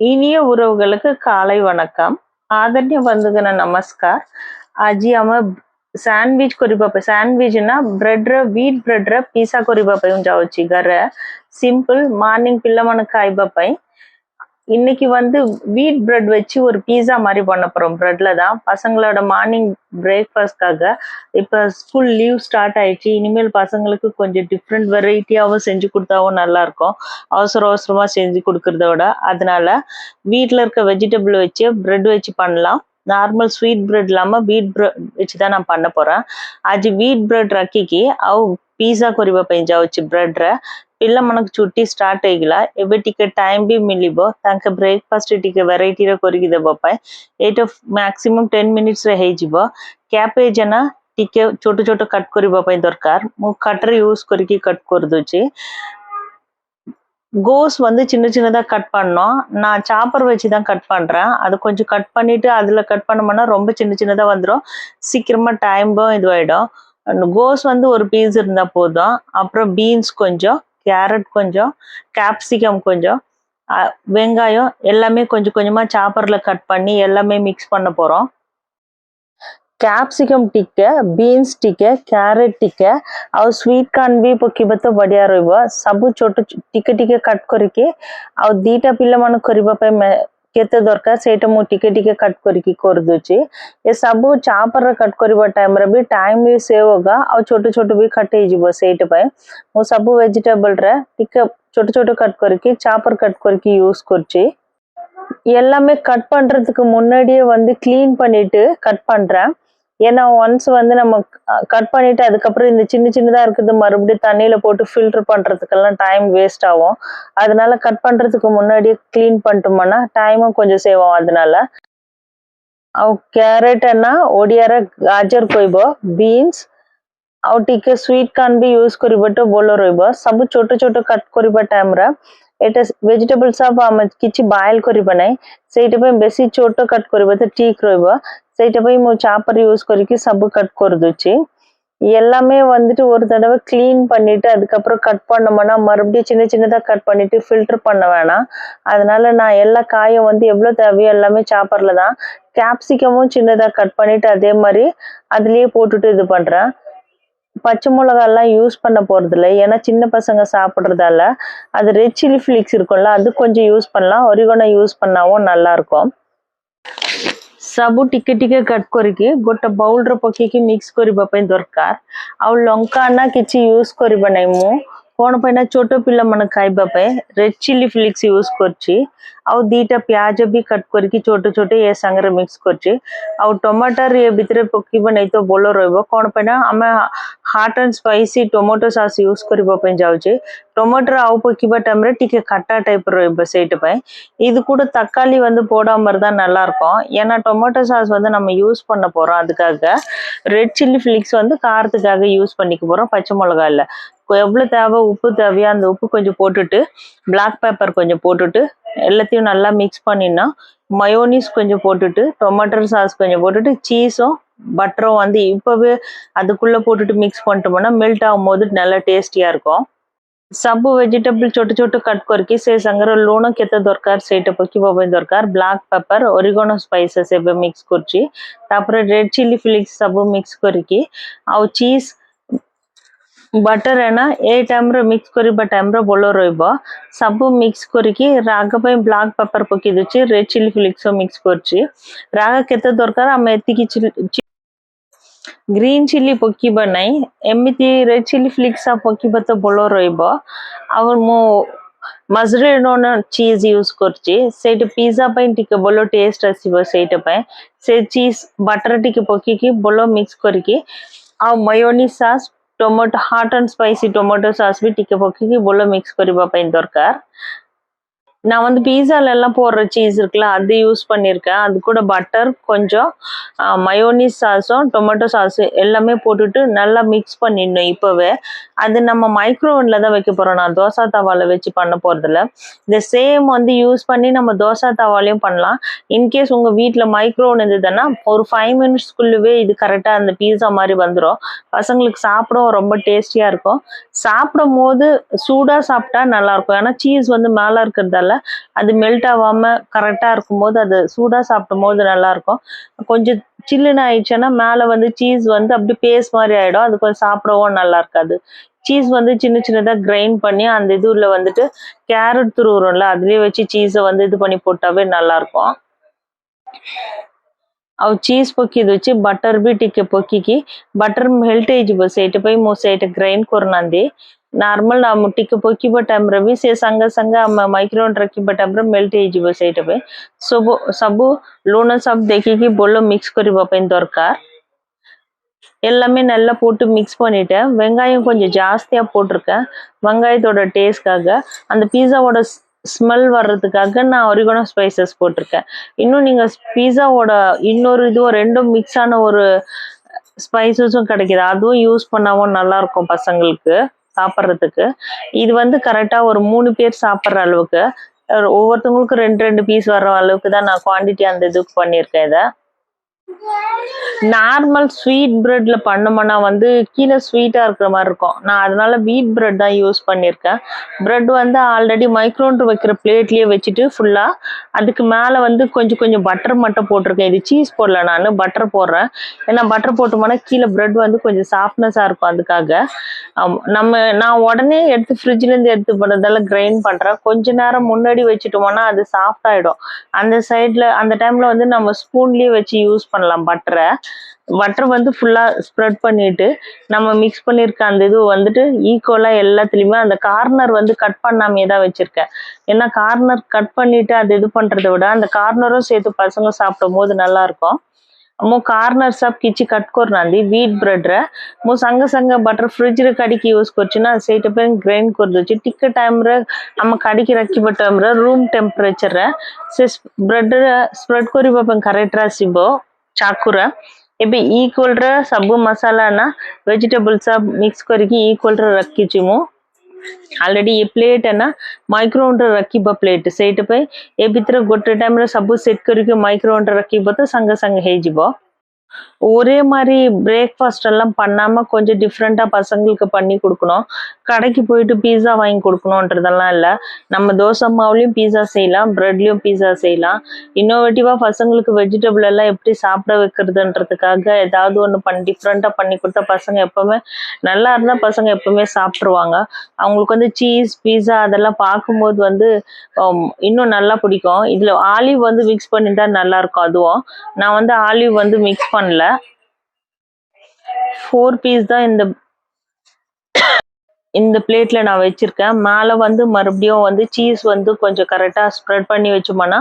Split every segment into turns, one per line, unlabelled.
இனிய உறவுகளுக்கு காலை வணக்கம் ஆதன்ய பந்துகன நமஸ்கார் அஜி அம ಸ್ಯಾಂಡ್ವಿಚ್ ಕೊರಿಬಾಪ ಸ್ಯಾಂಡ್ವಿಚ್ನ ಬ್ರೆಡ್ರ ವೀಟ್ ಬ್ರೆಡ್ರ ಪೀಸಾ ಕೊರಿಬಾಪ ಉಂಜಾವೊಚ್ಚಿ ಗರ ಸಿಂಪಲ್ ಮಾರ್ನಿಂಗ್ ಪಿಲ್ಲಮನ ಕಾಯ್ಬಾಪೈ இன்னைக்கு வந்து வீட் பிரெட் வச்சு ஒரு பீஸா மாதிரி பண்ண போகிறோம் ப்ரெட்டில் தான். பசங்களோட மார்னிங் பிரேக்ஃபாஸ்ட்காக இப்போ ஸ்கூல் லீவ் ஸ்டார்ட் ஆயிடுச்சு. இனிமேல் பசங்களுக்கு கொஞ்சம் டிஃப்ரெண்ட் வெரைட்டியாகவும் செஞ்சு கொடுத்தாவும் நல்லா இருக்கும். அவசர அவசரமாக செஞ்சு கொடுக்கறத விட. அதனால வீட்டில் இருக்க வெஜிடபிள் வச்சு ப்ரெட் வச்சு பண்ணலாம். நார்மல் ஸ்வீட் ப்ரெட் இல்லாமல் வீட் ப்ரெட் வச்சு தான் நான் பண்ண போறேன். அது வீட் பிரெட் ரக்கிக்கு அವು ಪಿಜ್ಜಾ ಕೊರಿಬ ಪೆಂಜಾವಚ್ಚಿ ಬ್ರೆಡ್ರ ବ୍ରେଡ୍ରେ ପିଲାମାନଙ୍କୁ ଛୁଟି ଷ୍ଟାର୍ଟ ହେଇଗଲା ଏବେ ଟିକେ ଟାଇମ୍ ବି ମିଳିବ ତାଙ୍କ ବ୍ରେକଫାଷ୍ଟ ଟିକେ ଭେରାଇଟିର କରିକି ଦେବା ପାଇଁ ଏଇଟା ମ୍ୟାକ୍ସିମମ୍ ଟେନ୍ ମିନିଟ୍ସରେ ହେଇଯିବ କ୍ୟାପେଜ୍ ନା ଟିକେ ଛୋଟ ଛୋଟ କଟ୍ କରିବା ପାଇଁ ଦରକାର ମୁଁ କଟର ୟୁଜ୍ କରିକି କଟ୍ କରିଦେଉଛି கோஸ் வந்து சின்ன சின்னதாக கட் பண்ணோம் நான் சாப்பர் வச்சு தான் கட் பண்ணுறேன் அது கொஞ்சம் கட் பண்ணிவிட்டு அதில் கட் பண்ணோம்னா ரொம்ப சின்ன சின்னதாக வந்துடும் சீக்கிரமாக டைமும் இதுவாகிடும் கோஸ் வந்து ஒரு பீஸ் இருந்தால் போதும் அப்புறம் பீன்ஸ் கொஞ்சம் கேரட் கொஞ்சம் கேப்சிகம் கொஞ்சம் அஹ் வெங்காயம் எல்லாமே கொஞ்சம் கொஞ்சமாக சாப்பரில் கட் பண்ணி எல்லாமே மிக்ஸ் பண்ண போகிறோம் କ୍ୟାପ୍ସିକମ୍ ଟିକେ ବିନ୍ସ ଟିକେ କ୍ୟାରେଟ୍ ଟିକେ ଆଉ ସ୍ୱିଟ୍ କର୍ଣ୍ଣ ବି ପକେଇବେ ତ ବଢ଼ିଆ ରହିବ ସବୁ ଛୋଟ ଟିକେ ଟିକେ କଟ୍ କରିକି ଆଉ ଦିଟା ପିଲାମାନଙ୍କୁ କରିବା ପାଇଁ ମେ- କେତେ ଦରକାର ସେଇଟା ମୁଁ ଟିକେ ଟିକେ କଟ୍ କରିକି କରିଦେଉଛି ଏ ସବୁ ଚାପରେ କଟ୍ କରିବା ଟାଇମ୍ରେ ବି ଟାଇମ୍ ବି ସେଭ୍ ହବା ଆଉ ଛୋଟ ଛୋଟ ବି କଟ୍ ହେଇଯିବ ସେଇଟା ପାଇଁ ମୁଁ ସବୁ ଭେଜିଟେବଲ୍ରେ ଟିକେ ଛୋଟ ଛୋଟ କଟ୍ କରିକି ଚାପର କଟ୍ କରିକି ୟୁଜ୍ କରୁଛି எல்லாமே கட் பண்ணுறதுக்கு முன்னாடியே வந்து க்ளீன் பண்ணிட்டு கட் பண்ணுறேன் ஏன்னா ஒன்ஸ் வந்து நம்ம கட் பண்ணிட்டு அதுக்கப்புறம் இந்த சின்ன சின்னதா இருக்குது மறுபடியும் தண்ணியில போட்டு ஃபில்டர் பண்றதுக்கெல்லாம் டைம் வேஸ்ட் ஆகும் அதனால கட் பண்றதுக்கு முன்னாடியே க்ளீன் பண்ணிட்டோம்னா டைமும் கொஞ்சம் சேவ் ஆகும் அதனால ଆଉ କ୍ୟାରେଟ୍ ନା ଓଡ଼ିଆରେ ଗାଜର କହିବ ବିନ୍ସ ଆଉ ଟିକେ ସ୍ୱିଟ୍ କର୍ଣ୍ଣ ବି ୟୁଜ୍ କରିବା ତ ଭଲ ରହିବ ସବୁ ଛୋଟ ଛୋଟ କଟ୍ କରିବା ଟାଇମ୍ରେ ଏଇଟା ଭେଜିଟେବଲ୍ ସବୁ ଆମେ କିଛି ବାଇଲ୍ କରିବା ନାହିଁ ସେଇଟା ପାଇଁ ବେଶୀ ଛୋଟ କଟ୍ କରିବା ତ ଠିକ୍ ରହିବ ஸ்ட்ரைட்டாக போய் சாப்பர் யூஸ் கொறிக்கி சப்பு கட் கொறதுச்சு எல்லாமே வந்துட்டு ஒரு தடவை க்ளீன் பண்ணிட்டு அதுக்கப்புறம் கட் பண்ணோம்னா மறுபடியும் சின்ன சின்னதாக கட் பண்ணிட்டு ஃபில்டர் பண்ண வேணாம். அதனால நான் எல்லா காயும் வந்து எவ்வளோ தேவையோ எல்லாமே சாப்பரில் தான். கேப்சிகமும் சின்னதாக கட் பண்ணிட்டு அதே மாதிரி அதுலேயே போட்டுட்டு இது பண்ணுறேன் பச்சை மிளகாலாம் யூஸ் பண்ண போகிறதில்ல ஏன்னா சின்ன பசங்க சாப்பிட்றதால. அது ரெட் சில்லி ஃப்ளிக்ஸ் இருக்கும்ல அது கொஞ்சம் யூஸ் பண்ணலாம். ஒரிகோனா யூஸ் பண்ணாவும் நல்லாயிருக்கும் ସବୁ ଟିକେ ଟିକେ କଟ୍ କରିକି ଗୋଟେ ବାଉଲ୍ରେ ପକେଇକି ମିକ୍ସ କରିବା ପାଇଁ ଦରକାର ଆଉ ଲଙ୍କା ନା କିଛି ୟୁଜ୍ କରିବା ନାହିଁ ମୁଁ କ'ଣ ପାଇଁ ନା ଛୋଟ ପିଲାମାନେ ଖାଇବା ପାଇଁ ରେଡ୍ ଚିଲି ଫ୍ଲିକ୍ସ ୟୁଜ୍ କରିଛି ଆଉ ଦୁଇଟା ପିଆଜ ବି କଟ୍ କରିକି ଛୋଟ ଛୋଟ ଏ ସାଙ୍ଗରେ ମିକ୍ସ କରିଛି ଆଉ ଟମାଟର ଏ ଭିତରେ ପକେଇବା ନାଇଁ ତ ଭଲ ରହିବ କ'ଣ ପାଇଁ ନା ଆମେ hot and spicy tomato sauce use କରିବା ପାଇଁ ଯାଉଛେ ಟೊಮೊಟೊ ಅವು ಪಕ್ಕಿವ ಟೈಮ್ರೆ ಟೀಕೆ ಕಟ್ಟಾ ಟೈಪ್ ಇರುವ ಸೈಟ್ ಪೈ இது கூட தக்காளி வந்து போடாம இருந்தால் நல்லா இருக்கும் ஏன்னா டொமேட்டோ சாஸ் வந்து நம்ம யூஸ் பண்ண போறோம் அதுக்காக ரெட் சில்லி ஃப்ளிக்ஸ் வந்து காரத்துக்காக யூஸ் பண்ணிக்க போறோம் பச்சை மிளகா இல்ல எவ்வளோ தேவை உப்பு தேவையோ அந்த உப்பு கொஞ்சம் போட்டுட்டு பிளாக் பேப்பர் கொஞ்சம் போட்டுட்டு எல்லாத்தையும் நல்லா மிக்ஸ் பண்ணினா மயோனிஸ் கொஞ்சம் போட்டுட்டு டொமேட்டோ சாஸ் கொஞ்சம் போட்டுட்டு சீஸும் பட்டரும் வந்து இப்போவே அதுக்குள்ளே போட்டுட்டு மிக்ஸ் பண்ணிட்டோம்னா மெல்ட் ஆகும் போது நல்லா டேஸ்டியாக இருக்கும். சப்பு வெஜிடபிள் சொட்டு சொட்டு கட் కొరికి சே சங்கர లూణ కెత్త దొరకారు சைட்டை పొక్కి పోయిన தொர்க்கார் బ్లాక్ పెప్పర్ ஒரிகோனோ ஸ்பைசஸ் ఏవే மிக்ஸ் కొరిచి తాపరే ரெட் சில்லி ఫ్లిక్స్ சப்பு மிக்ஸ் కొరికి అవు சீஸ் ବଟର୍ ଏଣ ଏ ଟାଇମ୍ର ମିକ୍ସ କରିବା ଟାଇମ୍ର ବୋଲ ରହିବ ସବୁ ମିକ୍ସ କରିକି ରାଗ ପାଇଁ ବ୍ଲାକ୍ ପେପର୍ ପକାଇ ଦେଉଛି ରେଡ୍ ଚିଲି ଫ୍ଲିକ୍ସ ମିକ୍ସ କରୁଛି ରାଗ କେତେ ଦରକାର ଆମେ ଏତିକି ଗ୍ରୀନ୍ ଚିଲି ପକିବ ନାହିଁ ଏମିତି ରେଡ୍ ଚିଲି ଫ୍ଲିକ୍ସ ପକିବ ତ ଭଲ ରହିବ ଆଉ ମୁଁ ମଜରେଡୋନ ଚିଜ୍ ୟୁଜ୍ କରୁଛି ସେଇଟା ପିଜା ପାଇଁ ଟିକେ ଭଲ ଟେଷ୍ଟ ଆସିବ ସେଇଟା ପାଇଁ ସେ ଚିଜ୍ ବଟର୍ ଟିକେ ପକେଇକି ଭଲ ମିକ୍ସ କରିକି ଆଉ mayonnaise sauce tomato hot and spicy tomato sauce भी टे पक मिक्स करने दरकार। நான் வந்து பீஸால எல்லாம் போடுற சீஸ் இருக்குல்ல அது யூஸ் பண்ணியிருக்கேன் அது கூட பட்டர் கொஞ்சம் மயோனிஸ் சாஸும் டொமேட்டோ சாஸு எல்லாமே போட்டுட்டு நல்லா மிக்ஸ் பண்ணிடணும் இப்போவே. அது நம்ம மைக்ரோவனில் தான் வைக்க போகிறோம் நான் தோசை தவால வச்சு பண்ண போகிறதில்ல இந்த சேம் வந்து யூஸ் பண்ணி நம்ம தோசை தவாலையும் பண்ணலாம். இன்கேஸ் உங்கள் வீட்டில் மைக்ரோவன் இருந்ததுன்னா ஒரு ஃபைவ் மினிட்ஸ்க்குள்ளவே இது கரெக்டாக அந்த பீஸா மாதிரி வந்துடும் பசங்களுக்கு சாப்பிடவும் ரொம்ப டேஸ்டியாக இருக்கும். சாப்பிடும் போது சூடாக சாப்பிட்டா நல்லா இருக்கும் ஏன்னா சீஸ் வந்து மேலே இருக்கிறதால அது மெல்ட் ஆகாமல் கரெக்டாக இருக்கும்போது அது சூடாக சாப்பிடும் போது நல்லாயிருக்கும். கொஞ்சம் சில்லுன்னு ஆயிடுச்சுன்னா மேலே வந்து சீஸ் வந்து அப்படி பேஸ்ட் மாதிரி ஆகிடும் அது கொஞ்சம் சாப்பிடவும் நல்லா இருக்காது சீஸ் வந்து சின்ன சின்னதாக கிரைண்ட் பண்ணி அந்த இதுல வந்துட்டு கேரட் துருவுறோம்ல அதுலேயே வச்சு சீஸை வந்து இது பண்ணி போட்டாவே நல்லாயிருக்கும். ଆଉ ଚିଜ୍ ପକେଇ ଦଉଛି ବଟର ବି ଟିକେ ପକେଇକି ବଟର ମେଲ୍ଟ ହେଇଯିବ ସେଇଟା ପାଇଁ ମୁଁ ସେଇଟା ଗ୍ରାଇଣ୍ଡ କରୁନାହାନ୍ତି ନର୍ମାଲ ଆମ ଟିକେ ପକେଇବା ଟାଇମ୍ରେ ବି ସେ ସାଙ୍ଗେ ସାଙ୍ଗେ ଆମ ମାଇକ୍ରୋନ୍ ରଖିବା ଟାଇମ୍ରେ ମେଲ୍ଟ ହେଇଯିବ ସେଇଟା ପାଇଁ ସବୁ ସବୁ ଲୁଣ ସବୁ ଦେଖିକି ଭଲ மிக்ஸ் କରିବା ପାଇଁ ଦରକାର எல்லாமே நல்லா போட்டு மிக்ஸ் பண்ணிட்டேன் வெங்காயம் கொஞ்சம் ஜாஸ்தியா போட்டிருக்கேன் வெங்காயத்தோட டேஸ்ட்காக அந்த பீஸாவோட ஸ்மெல் வர்றதுக்காக நான் ஒரிகனோ ஸ்பைசஸ் போட்டிருக்கேன். இன்னும் நீங்க பீஸாவோட இன்னொரு இதுவும் ரெண்டும் மிக்ஸ் ஆன ஒரு ஸ்பைசஸும் கிடைக்குது. அதுவும் யூஸ் பண்ணாவும் நல்லா இருக்கும் பசங்களுக்கு சாப்பிட்றதுக்கு. இது வந்து கரெக்டா ஒரு மூணு பேர் சாப்பிட்ற அளவுக்கு. ஒவ்வொருத்தவங்களுக்கும் ரெண்டு ரெண்டு பீஸ் வர்ற அளவுக்கு தான் நான் குவான்டிட்டி அந்த இதுக்கு பண்ணியிருக்கேன் இதை. நார்மல் ஸ்வீட் பிரெட்ல பண்ணோம்னா வந்து கீழே ஸ்வீட்டா இருக்கிற மாதிரி இருக்கும். நான் அதனால வீட் பிரெட் தான் யூஸ் பண்ணியிருக்கேன். பிரெட் வந்து ஆல்ரெடி மைக்ரோன்ட்டு வைக்கிற பிளேட்லயே வச்சுட்டு ஃபுல்லா அதுக்கு மேல வந்து கொஞ்சம் கொஞ்சம் பட்டர் மட்டும் போட்டிருக்கேன். இது சீஸ் போடல நான் பட்டர் போடுறேன். ஏன்னா பட்டர் போட்டோம்னா கீழே பிரெட் வந்து கொஞ்சம் சாஃப்ட்னஸா இருக்கும் அதுக்காக. நம்ம நான் உடனே எடுத்து ஃப்ரிட்ஜ்ல இருந்து எடுத்து பண்ணதால கிரைண்ட் பண்றேன். கொஞ்ச நேரம் முன்னாடி வச்சுட்டோம்னா அது சாஃப்ட் ஆயிடும். அந்த சைட்ல அந்த டைம்ல வந்து நம்ம ஸ்பூன்லயே வச்சு யூஸ் பண்ணலாம் பட்டரை பட்டர் வந்து ஃபுல்லாக ஸ்ப்ரெட் பண்ணிட்டு நம்ம மிக்ஸ் பண்ணியிருக்க அந்த இது வந்துட்டு ஈக்குவலாக எல்லாத்துலேயுமே அந்த கார்னர் வந்து கட் பண்ணாமையே தான் வச்சுருக்கேன். ஏன்னா கார்னர் கட் பண்ணிவிட்டு அது இது பண்ணுறத விட அந்த கார்னரும் சேர்த்து பசங்க சாப்பிடும் போது நல்லாயிருக்கும் मो कार्नर सब किसी कटकोरना வீட் ब्रेड मो சங்க संगे பட்டர் ஃப்ரிட்ஜில் कड़ी யூஸ் यूज करना सैट पे ग्रैंड कर टिक टाइम आम कड़ी की रखी ரூம் रूम टेम्परेचर से ஸ்ப்ரெட் स्प्रेड பார்ப்பேன் கரெக்டாக சிபோ ಚಾಕುರ ಎಬಿ ಈಕ್ವಲ್ರ ಸಬ್ಬು ಮಸಾಲಾನ ವೆಜಿಟೇಬಲ್ಸ ಮಿಕ್ಸ್ ಕೊರಿಗಿ ಈಕ್ವಲ್ರ ರಕ್ಕಿಚಿಮು ಆಲ್ರೆಡಿ ಈ ಪ್ಲೇಟ್ ಅನ್ನ ಮೈಕ್ರೋ ಉಂಡ್ರ ರಕ್ಕಿಬ ಪ್ಲೇಟ್ ಸೇಟ್ ಪೈ ಎಬಿತ್ರ ಗೊಟ್ಟ ಟೈಮ್ರ ಸಬ್ಬು ಸೆಟ್ ಕೊರಿಗಿ ಮೈಕ್ರೋ ಉಂಡ್ರ ರಕ್ಕಿಬ ಸಂಗ ಸಂಗ ಹೇಜಿಬ ஒரே மாதிரி பிரேக்ஃபாஸ்ட் எல்லாம் பண்ணாம கொஞ்சம் டிஃப்ரெண்ட்டாக பசங்களுக்கு பண்ணி கொடுக்கணும். கடைக்கு போயிட்டு பீஸா வாங்கி கொடுக்கணுன்றதெல்லாம் இல்லை. நம்ம தோசை மாவுலேயும் பீஸா செய்யலாம் ப்ரெட்லேயும் பீஸா செய்யலாம். இன்னோவேட்டிவா பசங்களுக்கு வெஜிடபிள் எல்லாம் எப்படி சாப்பிட வைக்கிறதுன்றதுக்காக ஏதாவது ஒன்று பண்ணி டிஃப்ரெண்ட்டாக பண்ணி கொடுத்தா பசங்க எப்போவுமே நல்லா இருந்தால் பசங்க எப்போவுமே சாப்பிட்ருவாங்க அவங்களுக்கு வந்து சீஸ் பீஸா அதெல்லாம் பார்க்கும்போது வந்து இன்னும் நல்லா பிடிக்கும். இதில் ஆலிவ் வந்து மிக்ஸ் பண்ணி நல்லா இருக்கும் அதுவும். நான் வந்து ஆலிவ் வந்து மிக்ஸ் பண்ண பண்ணல. ஃபோர் பீஸ் தான் இந்த இந்த பிளேட்ல நான் வச்சிருக்கேன். மேலே வந்து மறுபடியும் வந்து சீஸ் வந்து கொஞ்சம் கரெக்டாக ஸ்ப்ரெட் பண்ணி வச்சோம்னா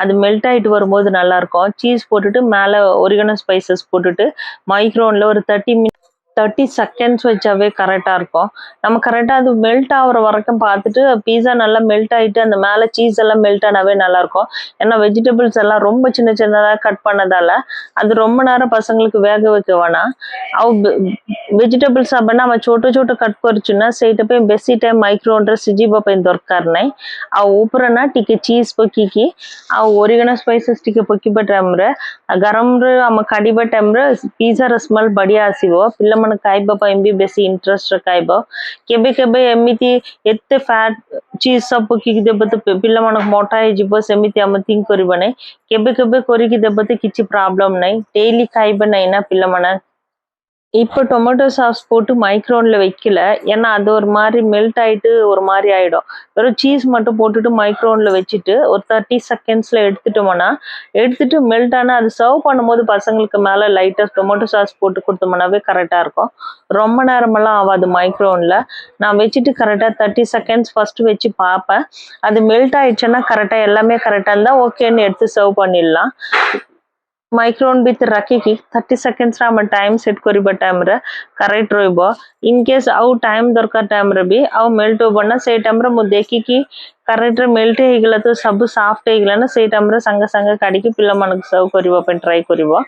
அது மெல்ட் ஆயிட்டு வரும்போது நல்லா இருக்கும். சீஸ் போட்டுட்டு மேலே ஒரிகனோ ஸ்பைசஸ் போட்டுட்டு மைக்ரோனில் ஒரு தேர்ட்டி மினிட் தேர்ட்டி செகண்ட்ஸ் வச்சாவே கரெக்டாக இருக்கும். நம்ம கரெக்டாக அது மெல்ட் ஆகிற வரைக்கும் பார்த்துட்டு பீஸா நல்லா மெல்ட் ஆகிட்டு அந்த மேலே சீஸ் எல்லாம் மெல்ட் ஆனாவே நல்லாயிருக்கும் ஏன்னா வெஜிடபிள்ஸ் எல்லாம் ரொம்ப சின்ன சின்னதாக கட் பண்ணதால் அது ரொம்ப நேரம் பசங்களுக்கு வேக வைக்க வேணாம். அವು ವೆಜಿಟೇಬಲ್ಸ್ ಅಬ್ಬಣ್ಣ ಅವ ಚೋಟ ಚೋಟ ಕಟ್ ಕೊರ್ಚುನ ಸೇಟ ಪೇ ಬೆಸಿ ಟೈಮ್ ಮೈಕ್ರೋ ಅಂದ್ರೆ ಸಿಜಿ ಬಪೈನ್ ದೊರಕಾರ್ನೈ ಆ ಉಪರನ ಟಿಕೆ ಚೀಸ್ ಪಕ್ಕಿಕಿ ಆ ಒರಿಗಣ ಸ್ಪೈಸಸ್ ಟಿಕೆ ಪಕ್ಕಿ ಬ ಟೈಮ್ರೆ ಗರಂ ಆಮ ಕಡಿಬ ಟೈಮ್ರೆ ಪೀಝಾರ କ'ଣ ଖାଇବା ପାଇଁ ବି ବେଶୀ ଇଣ୍ଟରେଷ୍ଟରେ ଖାଇବ କେବେ କେବେ ଏମିତି ଏତେ ଫ୍ୟାଟ୍ ଚିଜ୍ ସବୁ ପକେଇକି ଦେବ ତ ପିଲାମାନଙ୍କ ମୋଟା ହେଇଯିବ ସେମିତି ଆମେ ଥିଙ୍କ କରିବା ନାହିଁ କେବେ କେବେ କରିକି ଦେବ ତ କିଛି ପ୍ରୋବ୍ଲେମ୍ ନାହିଁ ଡେଲି ଖାଇବେ ନାହିଁ ନା ପିଲାମାନେ இப்போ டொமேட்டோ சாஸ் போட்டு மைக்ரோனில் வைக்கல. ஏன்னா அது ஒரு மாதிரி மெல்ட் ஆகிட்டு ஒரு மாதிரி ஆகிடும் வெறும் சீஸ் மட்டும் போட்டுட்டு மைக்ரோனில் வச்சுட்டு ஒரு தேர்ட்டி செகண்ட்ஸில் எடுத்துட்டோம்னா எடுத்துட்டு மெல்ட் ஆனால் அது சர்வ் பண்ணும்போது பசங்களுக்கு மேலே லைட்டாக டொமேட்டோ சாஸ் போட்டு கொடுத்தோம்னாவே கரெக்டாக இருக்கும். ரொம்ப நேரமெல்லாம் ஆகாது மைக்ரோனில் நான் வச்சுட்டு கரெக்டாக தேர்ட்டி செகண்ட்ஸ் ஃபஸ்ட்டு வச்சு பார்ப்பேன். அது மெல்ட் ஆயிடுச்சுன்னா கரெக்டாக எல்லாமே கரெக்டாக இருந்தால் ஓகேன்னு எடுத்து சர்வ் பண்ணிடலாம். ಮೈಕ್ರೋನ್ ಬಿತ್ ರಕಿಕಿ ಥರ್ಟಿ ಸೆಕೆಂಡ್ಸ್ ರ ಆಮ ಟೈಮ್ ಸೆಟ್ ಕೊರಿಬ ಟೈಮ್ ರ ಕರೆಕ್ಟ್ ರೋಯ್ಬ. ಇನ್ ಕೇಸ್ ಅವು ಟೈಮ್ ದೊರಕ ಟೈಮ್ ರ ಬಿ, ಅವು ಮೆಲ್ಟ್ ಬಣ್ಣ, ಸೇ ಟೈಮ್ ರ ಮುದ್ದೇಕಿಕಿ కర్రెట్ర మెల్ట్ ହେଇଗଲା ତ ସବୁ ସାଫ୍ଟ ହେଇଗଲା ନା ସେଇଟା ଆମର ସାଙ୍ଗେ கடிக்கு பிள்ளைமானுக்கு சர்வ் கறிவா பெண் ட்ரை கறிவா.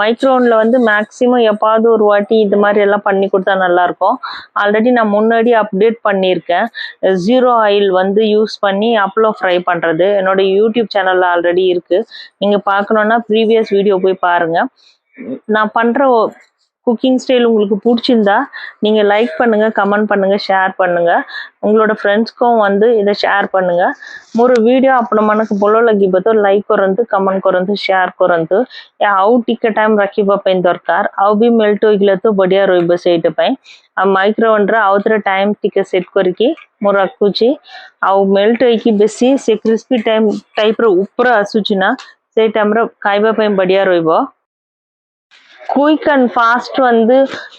மைக்ரோனில் வந்து மேக்ஸிமம் எப்பாவது ஒரு வாட்டி இது மாதிரி எல்லாம் பண்ணி கொடுத்தா நல்லாயிருக்கும் ஆல்ரெடி நான் முன்னாடி அப்டேட் பண்ணியிருக்கேன் ஜீரோ ஆயில் வந்து யூஸ் பண்ணி அப்பளோ ஃப்ரை பண்ணுறது என்னோடய யூடியூப் சேனலில் ஆல்ரெடி இருக்குது நீங்கள் பார்க்கணுன்னா ப்ரீவியஸ் வீடியோ போய் பாருங்கள் நான் பண்ணுற குக்கிங் ஸ்டைல் உங்களுக்கு பிடிச்சிருந்தா நீங்கள் லைக் பண்ணுங்கள் கமெண்ட் பண்ணுங்கள் ஷேர் பண்ணுங்கள் உங்களோட ஃப்ரெண்ட்ஸ்க்கும் வந்து இதை ஷேர் பண்ணுங்கள் ಮೂರು ವಿಡಿಯೋ ಅಪ್ನ ಮನಕ್ ಬೊಲೋ ಲಗಿಬತ್ತು ಲೈಕ್ ಕೊರಂತು ಕಮೆಂಟ್ ಕೊರಂತು ಶೇರ್ ಕೊರಂತು ಅವು ಟಿಕ್ಕ ಟೈಮ್ ರଖିಬ ಪೈ ದರକାର ଆଉ ବି ମେଲ୍ଟ ହୋଇଗଲେ ବଢ଼ିଆ ରହିବ ସେଇଟା ପାଇଁ ଆଉ ମାଇକ୍ରୋଓଭେନ୍ରେ ଆଉ ଥରେ ଟାଇମ୍ ଟିକେ ସେଟ୍ କରିକି ମୁଁ ରଖୁଛି ଆଉ ମେଲ୍ଟ ହେଇକି ବେଶୀ ସେ କ୍ରିସ୍ପି ଟାଇମ୍ ଟାଇପ୍ର ଉପରେ ଆସୁଛି ନା ସେଇ ଟାଇମ୍ର ଖାଇବା ପାଇଁ ବଢ଼ିଆ ରହିବ குயிக் அண்ட் ஃபாஸ்ட் வந்து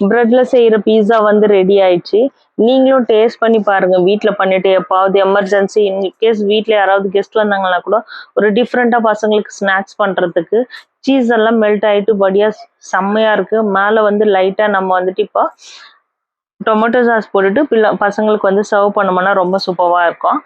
ப்ரெட்ல செய்யற பீஸா வந்து ரெடி ஆயிடுச்சு. நீங்களும் டேஸ்ட் பண்ணி பாருங்க. வீட்டில் பண்ணிட்டு எப்பாவது எமர்ஜென்சி இன்கேஸ் வீட்டில் யாராவது கெஸ்ட் வந்தாங்கன்னா கூட ஒரு டிஃப்ரெண்ட்டாக பசங்களுக்கு ஸ்நாக்ஸ் பண்றதுக்கு சீஸ் எல்லாம் மெல்ட் ஆயிட்டு படியாக செம்மையா இருக்கு. மேலே வந்து லைட்டாக நம்ம வந்துட்டு இப்போ டொமேட்டோ சாஸ் போட்டுட்டு பிள்ளை பசங்களுக்கு வந்து சர்வ் பண்ணோம்னா ரொம்ப சூப்பராக இருக்கும்.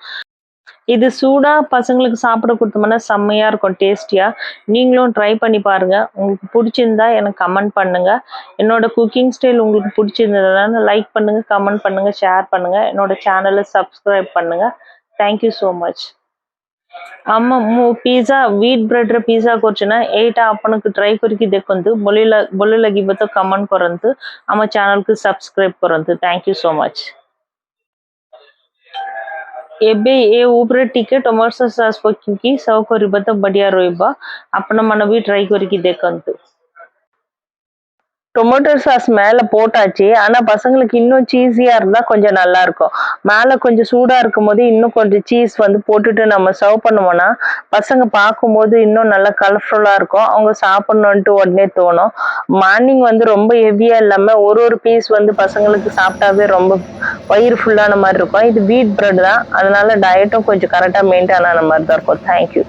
இது சூடாக பசங்களுக்கு சாப்பிட கொடுத்தோம்னா செம்மையாக இருக்கும் டேஸ்டியாக நீங்களும் ட்ரை பண்ணி பாருங்கள் உங்களுக்கு பிடிச்சிருந்தா எனக்கு கமெண்ட் பண்ணுங்கள் என்னோடய குக்கிங் ஸ்டைல் உங்களுக்கு பிடிச்சிருந்ததுனால லைக் பண்ணுங்கள் கமெண்ட் பண்ணுங்கள் ஷேர் பண்ணுங்கள் என்னோடய சேனலை சப்ஸ்கிரைப் பண்ணுங்கள் தேங்க்யூ ஸோ மச் అమ్మ పిజ్జా వీట్ బ్రెడ్ పిజ్జా కొరచిన ఏటా అప్పనకు ட்ரை కొరికి దెక్కొందు బొలిల బొలిల గిబ్బతో கமெண்ட் కొరంతు అమ్మ சேனலுக்கு సబ్స్క్రైబ్ కొరంతు థ్యాంక్ యూ సో మచ్ ಎಬೆ ಎ ಉಬ್ರೆ ಟಿಕೆ ಟೊಮಾಟೊ ಸಾಸ್ ಪಕ್ಕಿಂಕಿ ಸೌಕರ್ಯ ಬತ್ತ ಬಡಿಯಾರೋ ಇಬ್ಬ ಅಪ್ಪನ ಮನ ବି ଟ୍ରାଏ କରିକି ଦେଖନ୍ତୁ டொமேட்டோ சாஸ் மேலே போட்டாச்சு. ஆனால் பசங்களுக்கு இன்னும் சீஸியாக இருந்தால் கொஞ்சம் நல்லா இருக்கும் கொஞ்சம் சூடாக இருக்கும் போது இன்னும் கொஞ்சம் சீஸ் வந்து போட்டுட்டு நம்ம சர்வ் பண்ணுவோன்னா பசங்க பார்க்கும்போது இன்னும் நல்லா கலர்ஃபுல்லாக இருக்கும். அவங்க சாப்பிட்ணுன்ட்டு உடனே தோணும். மார்னிங் வந்து ரொம்ப ஹெவியாக இல்லாமல் ஒரு ஒரு பீஸ் வந்து பசங்களுக்கு சாப்பிட்டாவே ரொம்ப வயிறு ஃபுல்லான மாதிரி இருக்கும். இது வீட் பிரெட் தான். அதனால டயட்டும் கொஞ்சம் கரெக்டாக மெயின்டைன் ஆன மாதிரி தான் இருக்கும். தேங்க்யூ